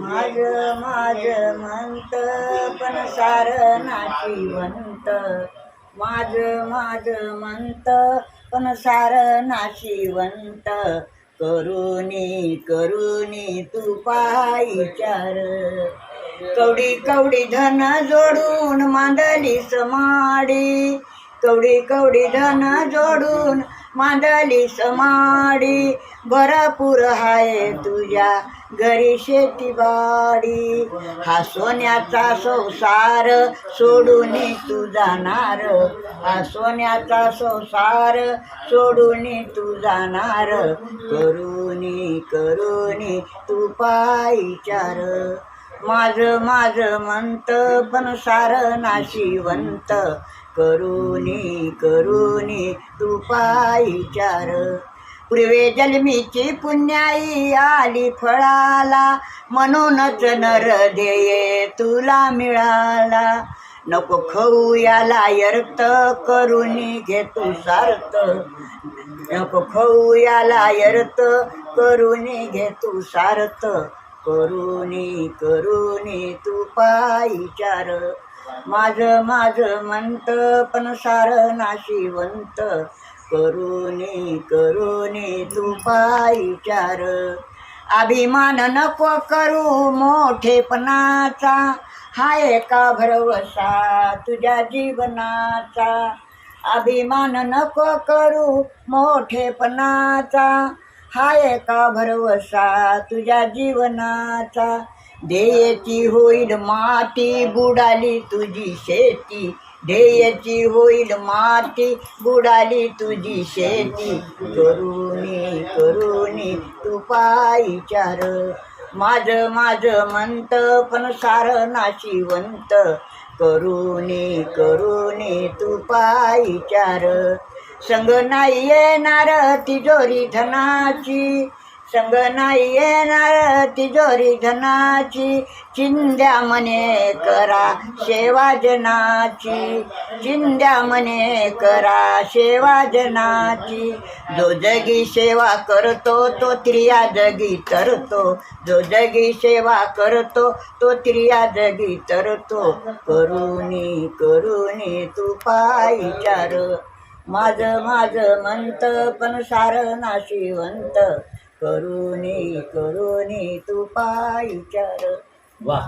माझ माझ म्हणत पण सार नाशिवंत माझ माझ म्हणत पण सार नाशिवंत करुणी करुणी तू पायचार कवडी कवडी धन जोडून मांडली समाडी कवडी कवडी धन जोडून मांडली समाडी. भरपूर हाय तुझ्या घरी शेतीबाडी. हा सोन्याचा संसार सोडून तू जाणार. हा सोन्याचा संसार सोडून तू जाणार. करुणी करुणी तू पायचार माझ माझ म्हणत पण सार नाशिवंत. करुणी करुणी तू पायीचार पूर्वे जन्मीची पुण्याई आली फळाला म्हणूनच नर देये तुला मिळाला. नको खाऊ याला यर्त करुणी घेतो सार्थ. नको खाऊ याला यर्त करुणी घेतो सार्थ. करुणी करुणी तू पायचार माझ माझ म्हणत पण सार नाशिवंत करुणी करुणी तू पायचार अभिमान नको करू मोठेपणाचा हा एका भरवसा तुझ्या जीवनाचा? अभिमान नको करू मोठेपणाचा हा एका भरवसा तुझ्या जीवनाचा? ध्येयची होईल माती बुडाली तुझी शेती. ध्येयची होईल माती बुडाली तुझी शेती. करुणी करुणी तू पायीचार माझ माझ म्हणत पण सार नाशिवंत करुणी करुणी तू पायीचार संग नाही येणार तिजोरी धनाची. संग नाही येणार तिजोरी धनाची चिंद्या मने करा सेवा जनाची. चिंद्या मने करा सेवा जनाची. जो जगी सेवा करतो तो त्रिया जगी तरतो. जो जगी सेवा करतो तो त्रिया जगी तरतो. करुणी करुणी तू पायचार माझ माझ म्हणत पण सार नाशिवंत. करुणी करुणी तू पायीचार वा